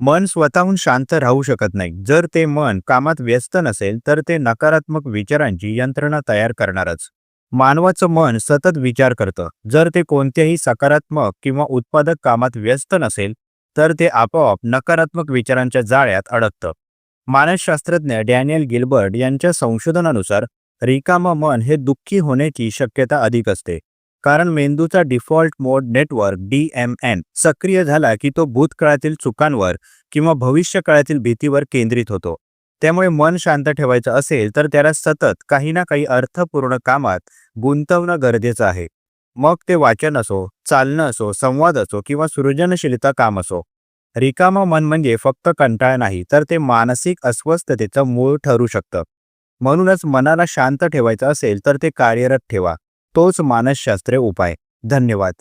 मन स्वतःहून शांत राहू शकत नाही. जर ते मन कामात व्यस्त नसेल तर ते नकारात्मक विचारांची यंत्रणा तयार करणारच. मानवाचं मन सतत विचार करतं. जर ते कोणत्याही सकारात्मक किंवा उत्पादक कामात व्यस्त नसेल तर ते आपोआप नकारात्मक विचारांच्या जाळ्यात अडकतं. मानसशास्त्रज्ञ डॅनियल गिल्बर्ट यांच्या संशोधनानुसार रिकामं मन हे दुःखी होण्याची शक्यता अधिक असते. कारण मेंदूचा default mode network D M N सक्रिय झाला की तो भूतकाळातील चुकांवर किंवा भविष्यकाळातील भीतीवर केंद्रित होतो. त्यामुळे मन शांत ठेवायचं असेल तर त्याला सतत काही ना काही अर्थपूर्ण कामात गुंतवणं गरजेचं आहे. मग ते वाचन असो चालणं असो संवाद असो किंवा सृजनशीलता काम असो. रिकामं मन म्हणजे फक्त कंटाळा नाही तर ते मानसिक अस्वस्थतेचं मूळ ठरू शकतं. म्हणूनच मनाला शांत ठेवायचं असेल तर ते कार्यरत ठेवा. तोच मानसशास्त्रीय उपाय. धन्यवाद.